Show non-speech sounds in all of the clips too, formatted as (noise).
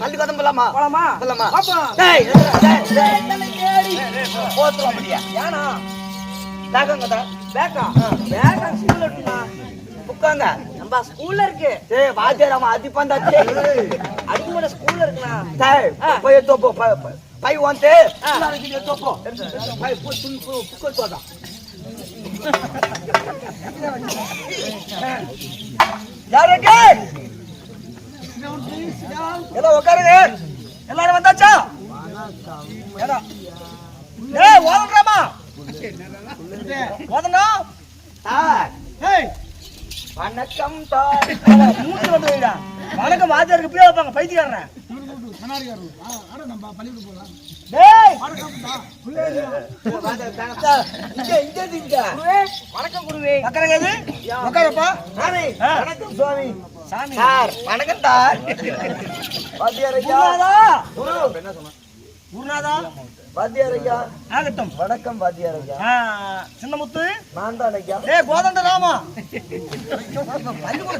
பள்ளிக்கூடம் போலாமா? போலாமா போலாமா? பாப்போம் டேய், டேய், டேய். போத்துல அப்படியா? ஏனா தாக்கங்கடா. பேக்கா பேக்கா ஸ்கூல்ல இருக்குண்ணா உட்காங்க. நம்ம ஸ்கூல்ல இருக்கு டேய், வாத்தியார் அவன் அடிப்பான்டா, டேய். அடிக்கூட ஸ்கூல்ல இருக்குண்ணா ஆ. போய் எடுத்து போ, வந்து. உள்ளார இருந்து எடுத்து போ. புக்கு வாடா. யாரு இருக்கு? எல்லாம் உட்காருங்க எல்லாரும் வந்தாச்சா ஓதுங்கடாமா. ஓதுங்க. சார். வணக்கம் சார் மூச்சு வந்து. வணக்கம் வாத்தியாருக்கு பிள்ளை வைப்பாங்க பைத்தியக்காரன் வணக்கம் குருவே. உட்காருப்பா. சாமி. வணக்கம் சுவாமி சாமி. சார், வணக்கம் சார். ஐயா. குரு. குருநாதா. வாத்தியார் ஐயா. ஆகட்டும் வணக்கம் வாத்தியார் ஐயா. சின்னமுத்து நான் தான் ஐயா. டேய் கோதண்ட ராமா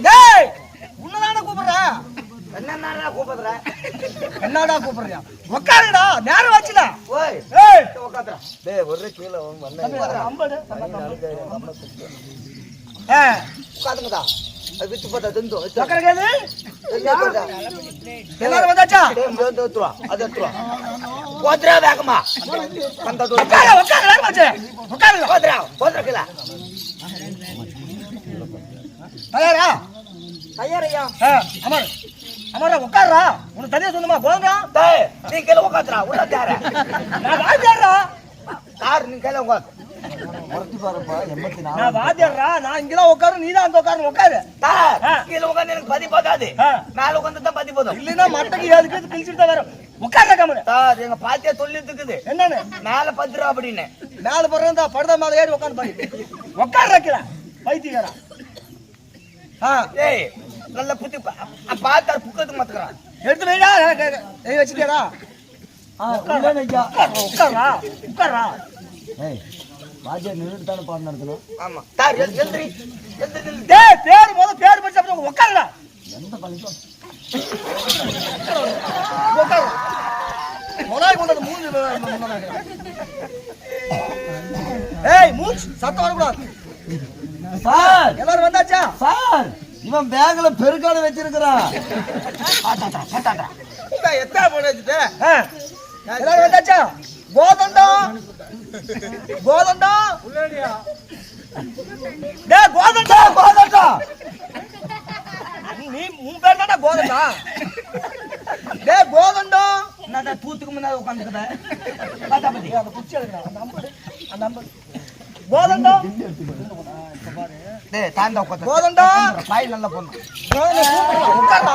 டேய் உன்னதான கூப்பிடுறா என்னண்ணா கூப்பிடுற? என்னடா கூப்பிடுறியா உட்காருடா நேரம் வச்சுடா ஓய், ஏய் உட்காருடா. டேய், ஒரே கீழே வந்து வந்தேன். அம்படு உட்காருங்கடா. அது வித்து போட்டா திண்டு. உட்காருங்க திண்டு போட்டா. எல்லாரும் வந்தாச்சா டேய், இங்க வந்து எடுத்துட்டு வா. அது எடுத்துட்டு வா. போத்துடா வேகமா. அந்த தூரம். உட்காரு உட்காரு நேரம் வச்சு உட்காருங்க போத்துடா, போத்துடா கீழே. தயாரா தயாரையா அமர் அமரா உட்காருடா உனக்கு தனியா சொந்தமா போதுடா டேய், நீ கீழே உட்காந்துடா. உள்ள தேர. நான் வாத்தியாரா சார், நீ கீழே உட்காரு. முறைச்சு பாருப்பா, எண்பத்தி நாலு. நான் வாத்தியாரா நான் உட்காரு நீ தான் அங்க உட்காரு உட்காரு சார். கீழே உட்கார்ந்து எனக்கு பதி போதாது. மேல உட்கார்ந்து தான் பதி போதும். இல்லைன்னா மட்டைக்கு ஏழு பேர் கிழிச்சிட்டு தான் வரும் உட்கார்ற கம்மனு சார், எங்க பாத்தியா சொல்லிட்டு இருக்குது. என்னன்னு மேல பத்து ரூபா அப்படின்னு மேல போடுறதா படுதா மேல ஏறி உட்காந்து பாரு உட்கார வைக்கிற பைத்தியக்காரா ஆ ஏய் நல்ல புத்தி. பார்த்தார் புக்கத்து மாத்துக்கிறான். எடுத்து வைடா ஏய் வச்சுட்டியாடா. உட்காரா. உட்காரா உட்காரா. ஆமா. சார் எழு- எழுந்திரி எழுந்திரி எழுந்திரி. டேய் பேர் முத பேர் படிச்சு அப்புறம் உட்காருடா. உட்காரு. முதலாளி கொண்டு வந்து மூஞ்சி மே- மே- மே- ஏய் மூச்சு சத்தம் வரக்கூடாது. சார் எல்லாரும் வந்தாச்சா? சார். இவன் பேக்ல பெருக்காடு வச்சிருக்கிறான். எத்தா போட வச்சுட்டு? கோதண்டம் கோதண்டம் டேய் கோதண்டம் கோதட்டம் நீ உன் பேர் தானே கோதண்டா டேய் கோதண்டம் என்னடா தூத்துக்கு முன்னாடி உட்காந்துக்கிட்ட ஏய், அந்த குச்சி எடுக்கடா அந்த அம்பு கோதண்டம் டேய் தாண்டா உட்காந்து கோதண்டம் பாய் நல்லா போடணும். உட்காரா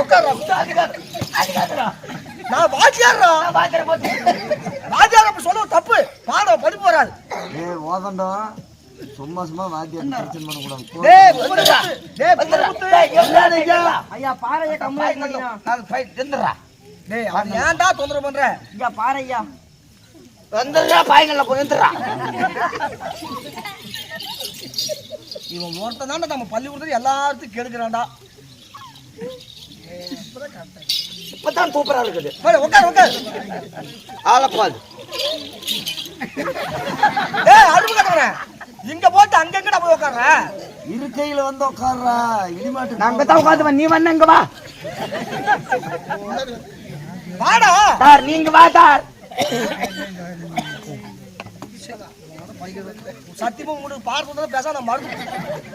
உட்காரா நான் வாத்தியாரா பாத்திர போட்டு. வாத்தியார் அப்படி சொல்ல தப்பு. பாடம் படிப்பு வராது ஏய் ஓதண்டம் சும்மா சும்மா வாத்தியார் பிரச்சனை டேய் குமரமுத்து, டேய் குமரமுத்து. டேய், என்னடா ஐயா? பாறைய நான் டேய் ஏன்டா தொந்தரவு பண்ற? ஐயா. பாறையா வந்துடுறா பாய் நல்லா போய் வந்துடுறா இவன் ஒருத்தன் தானே நம்ம பள்ளிக்கூடத்துல எல்லாத்துக்கும் கெடுக்கிறான்டா. இப்பதான் சூப்பரா இருக்குது உட்காரு உட்காரு ஆலப்பால். ஏய் அருமை கட்டுறேன் இங்க போட்டு அங்க எங்கடா போய் உட்கார்ற இருக்கையில வந்து உட்கார்றா இடிமாட்டு நாங்க தான் உட்காந்து நீ வந்த இங்க வா. வாடா. சார் நீங்க வா சார். சத்தியமா உங்களுக்கு பார்த்து பேச நான் மறந்து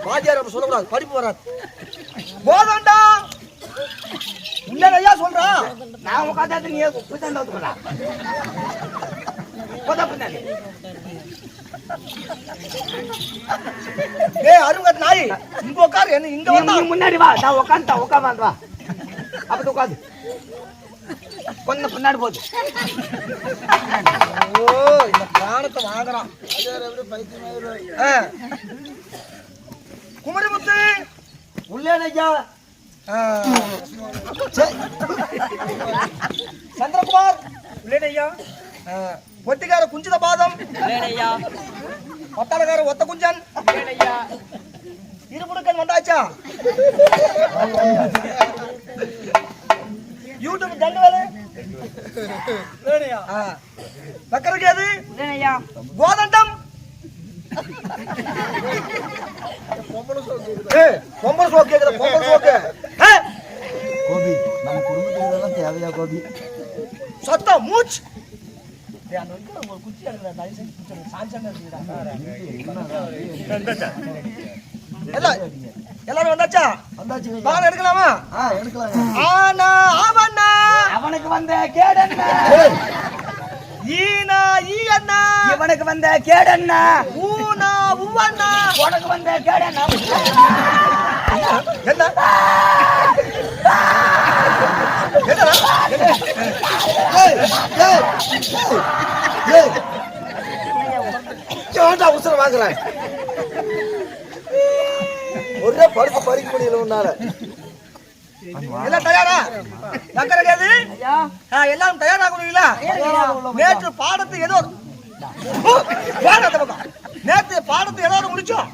வாத்தியார் அப்படி சொல்லக்கூடாது. படிப்பு வராது. போதண்டா. ஐயா சொல்றான் நான் உட்காந்து நீ புத்தம் தோத்துக்கடா போதா பின்னாடி ஏய் அருங்கட் நாய் இங்க உட்காரு. என்ன இங்க முன்னாடி வா. நான் உட்காந்துட்டா உட்காந்து வா. அப்படி உட்காந்து கொஞ்சம் பின்னாடி போகுது ஓ இந்த பிராணத்தை வாங்குறான். குமரிமுத்து உள்ளே ஐயா ஆ. சந்திரகுமார் இல்லையா ஒட்டிக்கார குஞ்சித பாதம். ஒத்தாளக்கார ஒத்த குஞ்சன். இருமுடுக்கன் வந்தாச்சா? யூடியூப் தண்டு கோதண்டம். பொம்பளை சோக்கு பொம்பளை சோக்கு. கோபி நம்ம குடும்பத்துக்கு இதெல்லாம் தேவையா கோபி? சத்தம் மூச்சு. எல்லாரும் வந்தாச்சா? வந்தாச்சு எடுக்கலாமா? ஆ எடுக்கலாம் ஆனா அவனா அவனுக்கு வந்த கேடன்னா ஈனா ஈ அண்ணா. இவனுக்கு வந்த கேடன்னா ஊனா உவண்ணா உனக்கு வந்த கேடன்னா என்ன? ஏன்டா உசுர வாங்குறேன். ஒரே பருப்பு பறிக்க முடியல உன்னால. எல்லாம் தயாரா? ஆ, எல்லாரும் தயாராகுறீங்களா நேற்று பாடத்தை ஏதோ. நேற்று பாடத்தை எதோட முடிச்சோம்.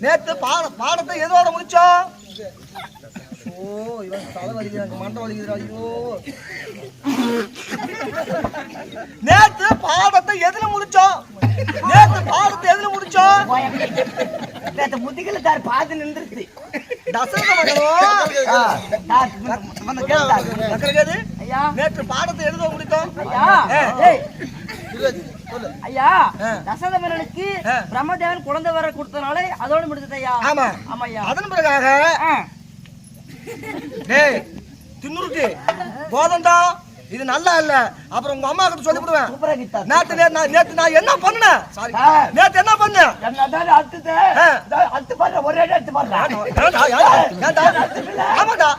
நேற்று பாட பாடத்தை எதோட முடிச்சோம். ஓ இவன் தலை வலிக்கிறாங்க மண்டை வலிக்கிறா ஐயோ. நேற்று பாடத்தை எதுல முடிச்சோம்? நேற்று பாடத்தை எதுல முடிச்சோம்? நேத்து முத்திக்கல தார் பார்த்து நின்றுச்சு தசரத மகனோ? ஆ தார் வந்து கேட்டார் சக்கரை கேது ஐயா. நேற்று பாடத்தை எழுத முடித்தோம். ஐயா. ஆ. பிரம்மதேவன் குழந்தை வர கொடுத்தனால அதோட முடிஞ்சது ஐயா. ஆமா. ஆமா ஐயா அதன் பிறகாக தின்னுருட்டி. போதண்டா இது நல்லா இல்ல. அப்புறம் உங்க அம்மா கிட்ட சொல்லி விடுவேன். நேத்து நேத்து நான் என்ன பண்ணேன்? சாரி. நேத்து என்ன பண்ணேன்? ஒரே ஏன்டா? ஆமாடா.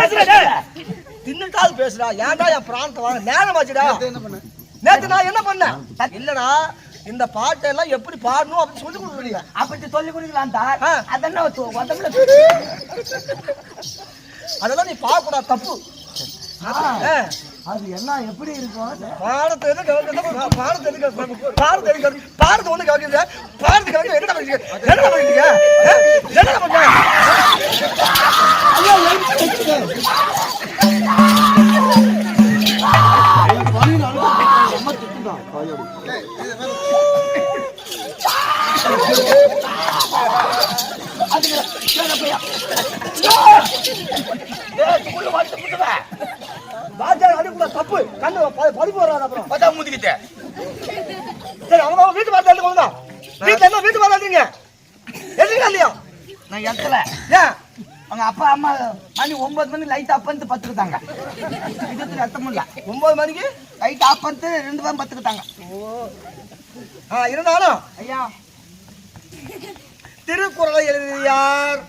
பேசுறா டேய். தின்னுட்டால் பேசுடா. ஏன்டா என் பிராணத்தை வாங்க நேரம் ஆச்சுடா நேத்து நான் என்ன பண்ணேன்? இல்லடா. இந்த பாட்டெல்லாம் எப்படி பாடணும் அப்படின்னு சொல்லி கொடுக்குறீங்க அப்படி சொல்லி கொடுக்கலாம் ஆ. அதென்ன உடம்புல அதெல்லாம் நீ பார்க்க கூடாது தப்பு. அது என்ன எப்படி இருக்கும் பாடத்தை எதுக்கு கேட்கணும்? பாடத்தை? பாடத்தை எதுக்கு கேட்கணும்? பாடத்தை ஒண்ணும் கேட்கல. பாடத்தை பண்ணிருக்கீங்க? ஆ? என்னடா பண்ணீங்க? அம்மா திட்டுதான் காயோடு வாத்தியார் அடிக்கூடாது, தப்பு. கண்ணு ப- படிப்பு வராது அப்புறம். பார்த்தா மூஞ்சிக்கிட்ட சரி, அவங்க அவங்க வீட்டு வார்த்தை எடுத்துக்கோங்க. வீட்டுல என்ன வீட்டு வார்த்தை எடுத்தீங்க? எடுத்தீங்களா இல்லையா? நான் எத்தல ஏன்? அவங்க அப்பா அம்மா மணி ஒன்பது மணி லைட் ஆஃப் பண்ணிட்டு பத்துக்கிட்டாங்க இதுக்கு அர்த்தம் இல்ல ஒன்பது மணிக்கு லைட் ஆஃப் பண்ணிட்டு ரெண்டு பேரும் பத்துக்கிட்டாங்க ஆ, இருந்தாலும் ஐயா திருக்குறளை எழுதியது யார்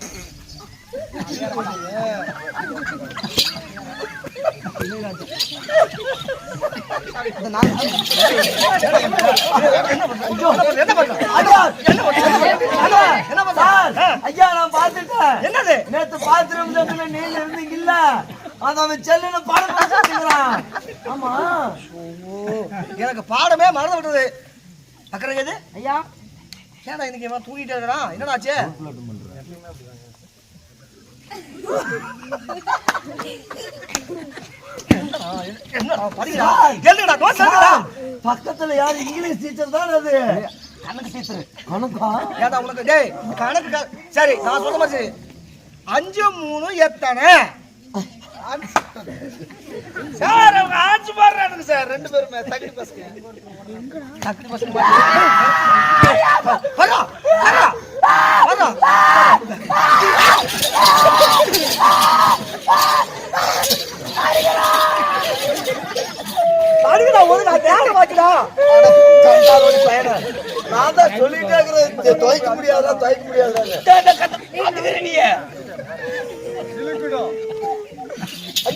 ஐயா நான் பார்த்துட்டேன். என்னது? நேத்து பாத்ரூம் தட்டுல நீங்க இருந்தீங்கல்ல அவன் செல்லுல படம் ஆமா. எனக்கு பாடமே மறந்து விட்டது. அக்கறை ஐயா ஏன்டா இன்னைக்கு இவன் தூங்கிட்டே இருக்கிறான் என்னடா ஆச்சு? பக்கத்துல யாரு இங்கிலீஷ் டீச்சர் தான் அது? கணக்கு டீச்சர் கணக்கா? ஏன்டா உனக்கு டேய் கணக்கு சரி நான் சொல்ற மாதிரி. அஞ்சு மூணு எத்தனை? சார் அவங்க ஆச்சு பாடுறானுங்க சார். ரெண்டு பேருமே தகுதி பசங்க. தகுதி பசங்க அடிக்கடா ஒரு நான் நேரம் வாக்கிடா நான் தான் சொல்லிட்டே இருக்கிறேன் துவைக்க முடியாதா துவைக்க முடியாதா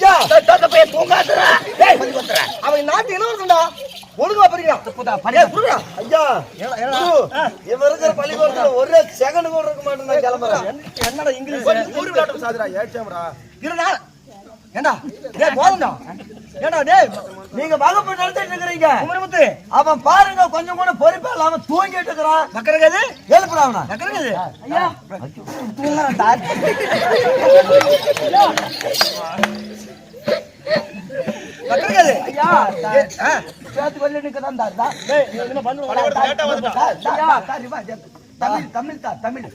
ஐயா அவன் நாட்டு இளவரசன்டா. ஒழுங்கா படிக்கிறான்? ஐயா. இவன் இருக்கிற பள்ளிக்கூடத்துல ஒரே செகண்ட் கூட இருக்க மாட்டேன் நான் கிளம்புறேன். என்னடா இங்கிலீஷ்? ஒரு விளையாட்டு சாதிரா ஏச்சாமடா இருந்தா ஏண்டா? டேய் போதும்டா. ஏண்டா டேய் நீங்க வகுப்பு நடத்திட்டு இருக்கிறீங்க. குமரமுத்து. அவன் பாருங்க கொஞ்சம் கூட பொறுப்பே இல்லாம தூங்கிட்டு இருக்கிறான் மக்களுக்கு எழுப்புறா அவனை. ஐயா. தூங்குறான் சார் மக்களுக்கு ஐயா சேர்த்து என்ன இவா, தமிழ் தமிழ் தான் தமிழ்.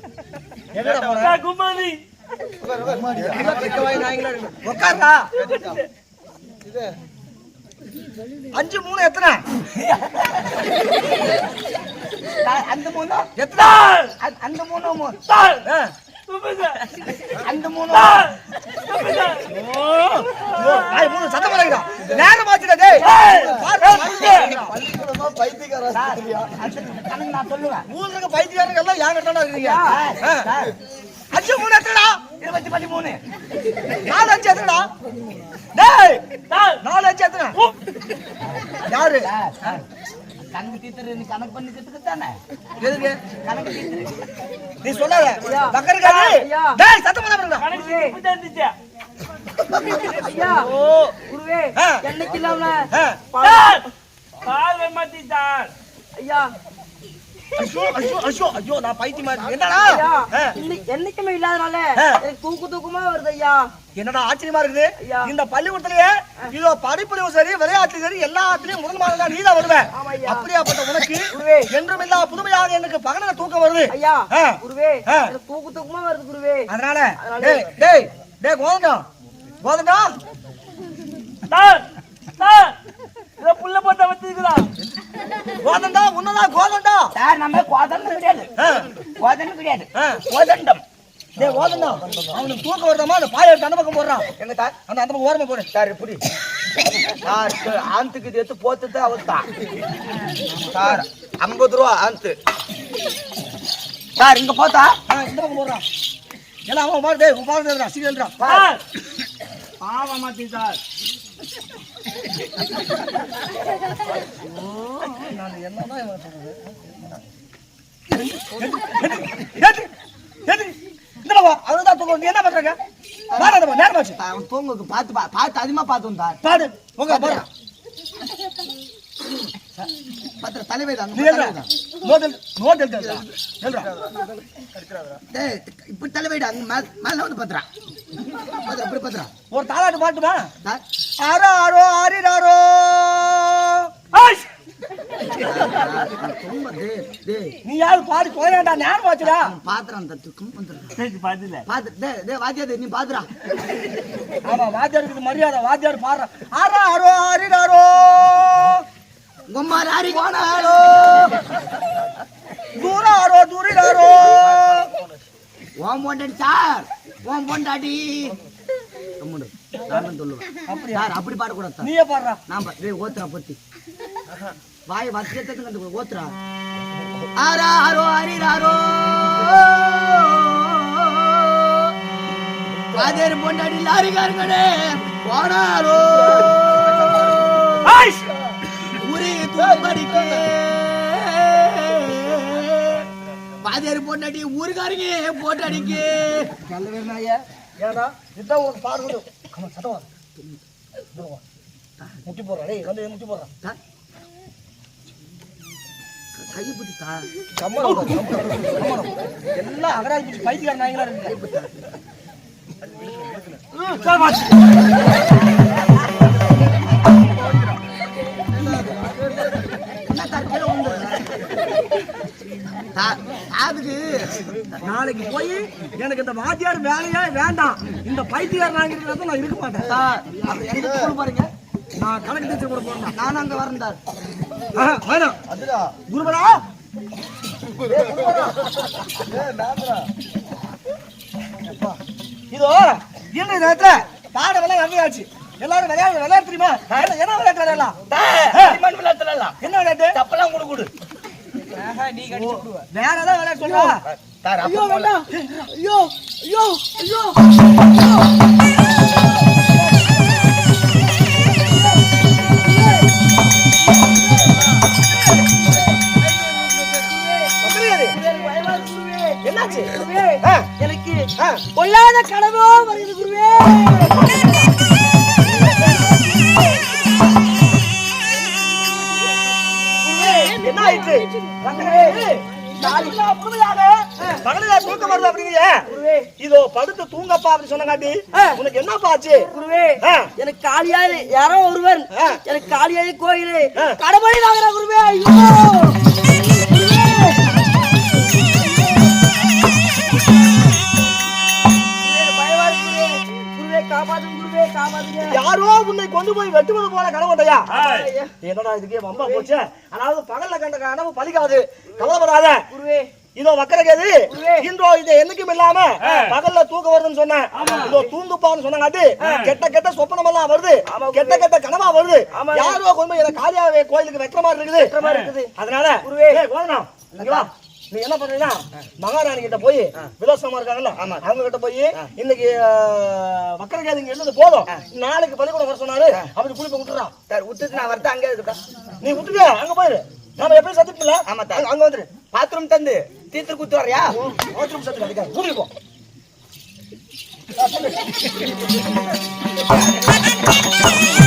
அஞ்சு மூணு எத்தனை? அந்த மூணு? எத்தனை? அந்த- அந்த மூணு மூணு. அந்த மூணு மூணு சத்தம் போடுறீங்க நேரம் ஆச்சுடா டேய். பள்ளிக்கூடமா நான் சொல்லுவேன். இருக்க பைத்தியக்காரங்க எல்லாம் இருக்கீங்க? அஞ்சு மூணு எத்தனைடா இருபத்தி பதிமூணு. நாலு அஞ்சு எத்தனைடா டேய் நாலு அஞ்சு எத்தனை யாரு? கணக்கு டீச்சர் நீ கணக்கு பண்ணி கத்துக்கு தானே? எதுக்கு? கணக்கு டீச்சர் நீ சொல்லாத. பக்கருக்காரு ஐயா. டேய் சத்தம் போடாம கணக்கு இப்படிதான் இருந்துச்சு ஐயா. ஓ குருவே. என்னைக்கு இல்லாம ஆ. சார் கால் மாத்தி சார் ஐயா. ஐயோ ஐயோ ஐயோ ஐயோ நான் பைத்தியமா இருக்கேன். என்னடா? என்னைக்குமே இல்லாதனால. எனக்கு தூக்கு தூக்கமா வருது ஐயா? என்னடா ஆச்சரியமா இருக்குது? ஐயா. இந்த பள்ளிக்கூடத்திலேயே இதோ படிப்புலயும் சரி விளையாட்டுலயும் சரி எல்லாத்துலயும் முதல் மாதம் தான் நீதான் வருவேன். அப்படியாப்பட்ட உனக்கு. என்றும் இல்லா புதுமையாக எனக்கு பகல தூக்கம் வருது. ஐயா. குருவே தூக்கு தூக்கமா வருது குருவே. அதனால டேய் டேய் டேய் கோதண்டம் கோதண்டம் சார் சார். இத புள்ள போட்டா வச்சிருக்கிறான் கோதண்டம் உன்னதான் கோதண்டம்? சார் நம்ம கோதண்டம் கிடையாது. கோதண்டம் கிடையாது. கோதண்டம். டேய் கோதண்டம். அவனுக்கு தூக்கம் வருதாமா அந்த பாய அந்த பக்கம் போடுறான். எங்க சார் அந்த அந்த பக்கம் ஓரமா போடு. சார் இப்படி சார் ஆந்துக்கு இது எடுத்து போத்துட்டு அவர்தான் சார் ஐம்பது ரூபா ஆந்து. சார் இங்க போத்தா? இந்த பக்கம் போடுறான். எல்லாம் அவன் பாரு டேய் உன் பாரு சீரியல்டா. சார் பாவம் மாத்தி சார். நான் என்னதான் இவன் சொல்றது? ஏத்து, ஏத்து, நீ என்ன அவன் தூங்குக்கு பார்த்து பார்த்து அதிகமா பார்த்து பாடு, உங்க போறான் பத்திர தலைவை தான். எழுதுடா. எழுதுடா. இப்படி தலைவைடு அங்க மேல வந்து பத்திரா. இப்படி பத்திரா. ஒரு தாலாட்டு பாட்டுமா? ஆரோ ஆரோ டே நீ யாரு பாடி போயேன்டா நேரம் ஆச்சுடா. பாத்திரம் அந்த பாத்துல பாத்து வாத்தியாதே நீ பாத்துடா. ஆமா வாத்தியாருக்கு மரியாதை வாத்தியார் பாடுற. ஆரோ ஆரோ ஆரிராரோ. கும்மார் ஆரி போனாலோ தூரம் ஆரோ தூரிராரோ ஓம் பொண்டாடி சார் ஓம் பொண்டாடி நான் சொல்லுவேன்? சார் அப்படி பாடக்கூடாது சார். நீயே பாடுறா. நான் ஓத்துறா பொத்தி. வாய் வத்தியத்துக்கு கண்டு ஓத்துறா. ஆரா ஆரோ ஆரிராரோ வாதியார் பொண்டாடி லாரிக்காரங்களே போனாரோ! உரி தூக்கடிக்கு வாதியார் பொண்டாட்டி ஊருக்காரங்க போட்டாடிக்கு ஏடா இதான் உனக்கு வா. தூரம் வா. முட்டி போடுறா. டேய் வந்து முட்டி போடுறா. கையை பிடித்தா கம்மனம் விடு, கம்மனம் விடு, கம்மனம். எல்லாம் அகராஜ் பிடிச்சி பைத்தியக்கார நாய்களா இருக்கு சார் மாத்தி அதுக்கு நாளைக்கு போய் எனக்கு இந்த வாத்தியார் வேலையே வேண்டாம். இந்த பைத்தியக்கார நாய்கள் நான் இருக்க மாட்டேன். சார் அப்ப எங்க பாருங்க நான் கணக்கு டீச்சர் கூட போறேன் நானும் அங்க வரேன் சார் ஆஹா, வேணாம் குருபரா. இதோ இன்றைய நேரத்துல பாடம் எல்லாம் நன்மையாச்சு எல்லாரும் விளையாடு விளையாட தெரியுமா? என்ன என்ன விளையாட்டு விளையாடலாம் என்ன விளையாட்டு? தப்பெல்லாம் கொடு கொடு. வேற ஏதாவது விளையாட்டு சொல்றா சார் ஐயோ வேண்டாம் ஐயோ ஐயோ ஐயோ என்னாச்சு எனக்கு. பொல்லாத கனவோ வருகிறது குருவே மகளிரா தூக்கம் வருது அப்படிங்க இதோ படுத்து தூங்கப்பா அப்படின்னு சொன்னங்காட்டி உனக்கு என்னப்பா ஆச்சு குருவே. எனக்கு காளியாய் யாரோ ஒருவர் ஆ. எனக்கு காளியாய் கோயிலு ஆ. கடமை வாங்குற குருவே ஐயோ பயமா இருக்கு குருவே. காப்பாத்துங்க யாரோ உன்னை கொண்டு போய் வெட்டுவது போல கனவுண்டையா? என்னடா இதுக்கே வம்பா போச்சு? அதாவது பகல்ல கண்ட கனவு பலிக்காது. கவலைப்படாத. குருவே. இதோ வக்கரகேது. இன்றோ இது என்னைக்கும் இல்லாம பகல்ல தூக்கம் வருதுன்னு சொன்னேன். இதோ தூங்குப்பான்னு சொன்னாங்காட்டி கெட்ட கெட்ட சொப்பனம் எல்லாம் வருது கெட்ட கெட்ட கனவா வருது. யாரோ கொண்டு போய் எனக்கு காளியாவே கோயிலுக்கு வெட்டுற மாதிரி இருக்குது. மாதிரி இருக்குது. அதனால குருவே. ஏய், கோதனா, இங்க வா. நீ என்ன பண்றீங்கன்னா மகாராணி கிட்ட போய் விலாசமா இருக்காங்கல்ல அவங்க கிட்ட போய் இன்னைக்கு வக்கரகேது இங்க இருந்தது போதும். நாளைக்கு பள்ளிக்கூடம் வர சொன்னாரு. அப்படி குளிப்ப விட்டுறான் சார் விட்டுட்டு நான் வரட்டா அங்கே இருக்கா நீ விட்டுட்டு அங்க போயிரு. நாம எப்படி சத்திப்பில்ல ஆமா, அங்க அங்க வந்துரு. பாத்ரூம் தந்து தீர்த்து குத்து வரையா பாத்ரூம் சத்து கிடைக்காது கூட்டிட்டு போ. (laughs)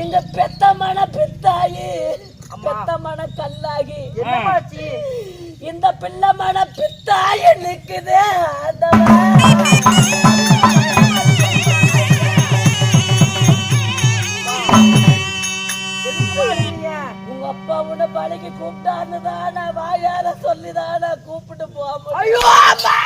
இந்த பெத்தமான பித்தாயி பெத்தமான கல்லாகி இந்த பிள்ளைமான பித்தாயி நிக்குது? உங்க அப்பா உன்னை பலிக்கு கூப்பிட்டான்னு தான் வாயால சொல்லிதான் நான் கூப்பிட்டு அம்மா!